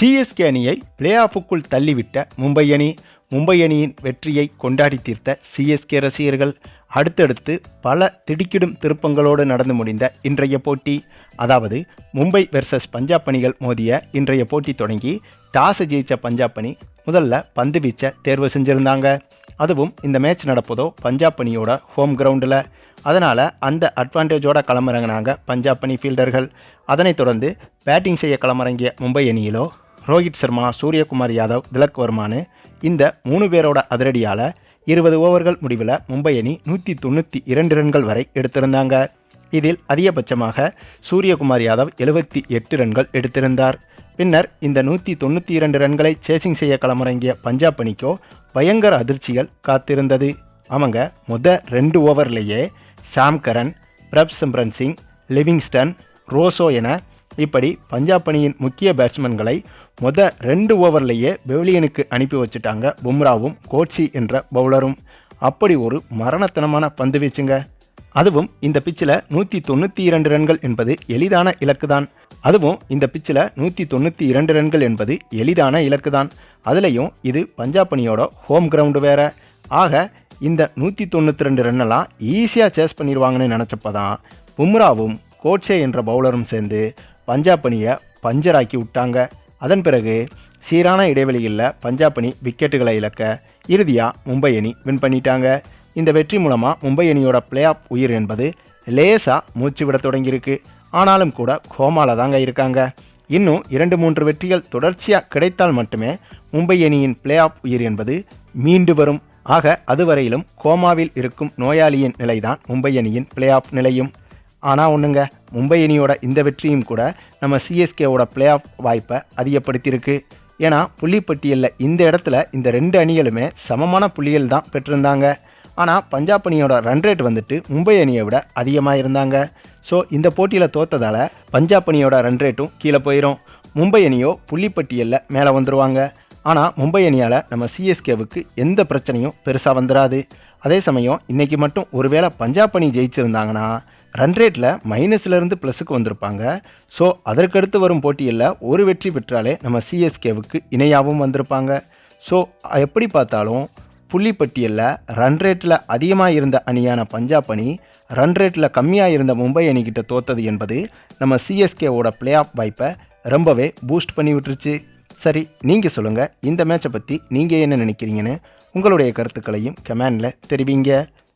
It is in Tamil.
சிஎஸ்கே அணியை பிளே ஆஃபுக்குள் தள்ளிவிட்ட மும்பை அணி மும்பை அணியின் வெற்றியை கொண்டாடி தீர்த்த சிஎஸ்கே ரசிகர்கள் அடுத்தடுத்து பல திடுக்கிடும் திருப்பங்களோடு நடந்து முடிந்த இன்றைய போட்டி. அதாவது மும்பை வெர்சஸ் பஞ்சாப் அணிகள் மோதிய இன்றைய போட்டி தொடங்கி டாஸ் ஜெயித்த பஞ்சாப் அணி முதல்ல பந்து வீச்சை தேர்வு செஞ்சுருந்தாங்க. அதுவும் இந்த மேட்ச் நடப்பதோ பஞ்சாப் அணியோட ஹோம் கிரவுண்டில் அதனால் அந்த அட்வான்டேஜோட களமிறங்கினாங்க பஞ்சாப் அணி ஃபீல்டர்கள் அதனைத் தொடர்ந்து பேட்டிங் செய்ய களமிறங்கிய மும்பை அணியிலோ ரோஹித் சர்மா சூரியகுமார் யாதவ் திலக் வர்மானு இந்த மூணு பேரோட அதிரடியால் இருபது ஓவர்கள் முடிவில் மும்பை அணி நூற்றி தொண்ணூற்றி இரண்டு ரன்கள் வரை எடுத்திருந்தாங்க. இதில் அதிகபட்சமாக சூரியகுமார் யாதவ் எழுபத்தி எட்டு ரன்கள் எடுத்திருந்தார். பின்னர் இந்த நூற்றி தொண்ணூற்றி இரண்டு ரன்களை சேசிங் செய்ய களமிறங்கிய பஞ்சாப் அணிக்கோ பயங்கர அதிர்ச்சிகள் காத்திருந்தது. அவங்க முத ரெண்டு ஓவர்லேயே Sam Curran Prabh Simran Singh Livingstone Rossouw என இப்படி பஞ்சாப் அணியின் முக்கிய பேட்ஸ்மேன்களை முத ரெண்டு ஓவர்லேயே பெவிலியனுக்கு அனுப்பி வச்சுட்டாங்க பும்ராவும் கோட்சி என்ற பவுலரும் அப்படி ஒரு மரணத்தனமான பந்து வீச்சுங்க. அதுவும் இந்த பிச்சில் நூற்றி தொண்ணூற்றி இரண்டு ரன்கள் என்பது எளிதான இலக்கு தான் அதுவும் இந்த பிச்சில் நூற்றி தொண்ணூற்றி இரண்டு ரன்கள் என்பது எளிதான இலக்கு தான் அதுலேயும் இது பஞ்சாப் அணியோட ஹோம் கிரவுண்டு வேற. ஆக இந்த நூற்றி தொண்ணூற்றி ரெண்டு ரன்னெல்லாம் ஈஸியாக சேஸ் பண்ணிடுவாங்கன்னு நினச்சப்போ தான் பும்ராவும் கோட்சே என்ற பவுலரும் சேர்ந்து பஞ்சாப் அணியை பஞ்சராக்கி விட்டாங்க அதன் பிறகு சீரான இடைவெளியில் பஞ்சாப் அணி விக்கெட்டுகளை இழக்க இறுதியாக மும்பை அணி வின் பண்ணிட்டாங்க. இந்த வெற்றி மூலமாக மும்பை அணியோட பிளே ஆஃப் உயிர் என்பது லேசாக மூச்சு விட தொடங்கியிருக்கு. ஆனாலும் கூட கோமால தாங்க இருக்காங்க. இன்னும் இரண்டு மூன்று வெற்றிகள் தொடர்ச்சியாக கிடைத்தால் மட்டுமே மும்பை அணியின் பிளே ஆஃப் உயிர் என்பது மீண்டு வரும். ஆக அதுவரையிலும் கோமாவில் இருக்கும் நோயாளியின் நிலைதான் மும்பை அணியின் பிளே ஆஃப் நிலையும். ஆனால் ஒன்றுங்க மும்பை அணியோட இந்த வெற்றியும் கூட நம்ம சிஎஸ்கேவோட பிளே ஆஃப் வாய்ப்பை அதிகப்படுத்தியிருக்கு. ஏன்னா புள்ளிப்பட்டியலில் இந்த இடத்துல இந்த ரெண்டு அணிகளுமே சமமான புள்ளிகள் தான் பெற்றிருந்தாங்க. ஆனால் பஞ்சாப் அணியோட ரன் ரேட் வந்துட்டு மும்பை அணியை விட அதிகமாக இருந்தாங்க. ஸோ இந்த போட்டியில் தோத்ததால் பஞ்சாப் அணியோட ரன் ரேட்டும் கீழே போயிடும் மும்பை அணியோ புள்ளிப்பட்டியலில் மேலே வந்துடுவாங்க ஆனால் மும்பை அணியால் நம்ம சிஎஸ்கேவுக்கு எந்த பிரச்சனையும் பெருசாக வந்துடாது அதே சமயம் இன்றைக்கி மட்டும் ஒருவேளை பஞ்சாப் அணி ஜெயிச்சிருந்தாங்கன்னா ரன் ரேட்டில் மைனஸ்லேருந்து ப்ளஸுக்கு வந்திருப்பாங்க. ஸோ அதற்கடுத்து வரும் போட்டியில் ஒரு வெற்றி பெற்றாலே நம்ம சிஎஸ்கேவுக்கு இணையாகவும் வந்திருப்பாங்க. ஸோ எப்படி பார்த்தாலும் புள்ளிப்பட்டியலில் ரன் ரேட்டில் அதிகமாக இருந்த அணியான பஞ்சாப் அணி ரன் ரேட்டில் கம்மியாக இருந்த மும்பை அணிக்கிட்ட தோத்தது என்பது நம்ம சிஎஸ்கேவோட பிளே ஆஃப் வாய்ப்பை ரொம்பவே பூஸ்ட் பண்ணி விட்டுருச்சு. சரி நீங்கள் சொல்லுங்கள் இந்த மேட்சை பற்றி நீங்கள் என்ன நினைக்கிறீங்கன்னு உங்களுடைய கருத்துக்களையும் கமெண்டில் தெரிவிங்க.